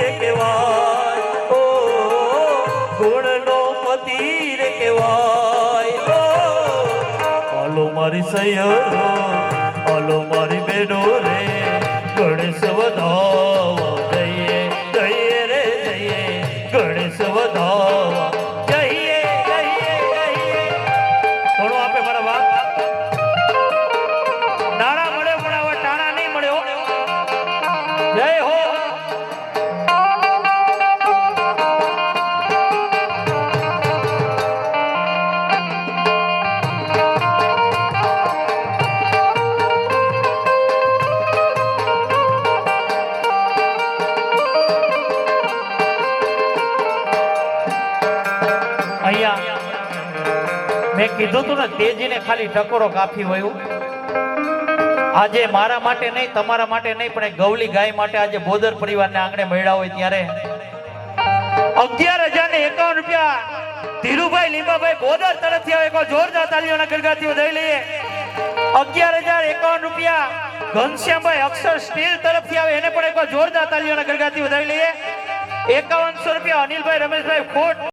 રે કહેવાય. ઓ, ગુણનો પતિ રે કહેવાય. હાલો મારી સૈયરો હાલો મારી બેડો રે. ગણેશ વધાવ જઈએ જઈએ રે, જઈએ. ગણેશ વધાવ અહીંયા. મેં કીધું તું ને, તેજીને ખાલી ટકોરો કાફી હોય આજે મારા માટે નહીં, તમારા માટે નહીં, પણ એ ગવલી ગાય માટે આજે બોદર પરિવારને આંગણે મળ્યા હોય ત્યારે. અગિયાર હજાર ને એકાવન રૂપિયા ધીરુભાઈ લીંબાભાઈ બોદર તરફથી આવે. કોઈ જોરદાર તાલીઓના ગરગાતીઓ દઈ લઈએ. અગિયાર હજાર એકાવન રૂપિયા ઘનશ્યામભાઈ અક્ષર સ્ટીલ તરફથી આવે. એને પણ એકવાર જોરદાર તાલીઓના ગરગાથી દઈ લઈએ. એકાવનસો રૂપિયા અનિલભાઈ, રમેશભાઈ, ખોટ.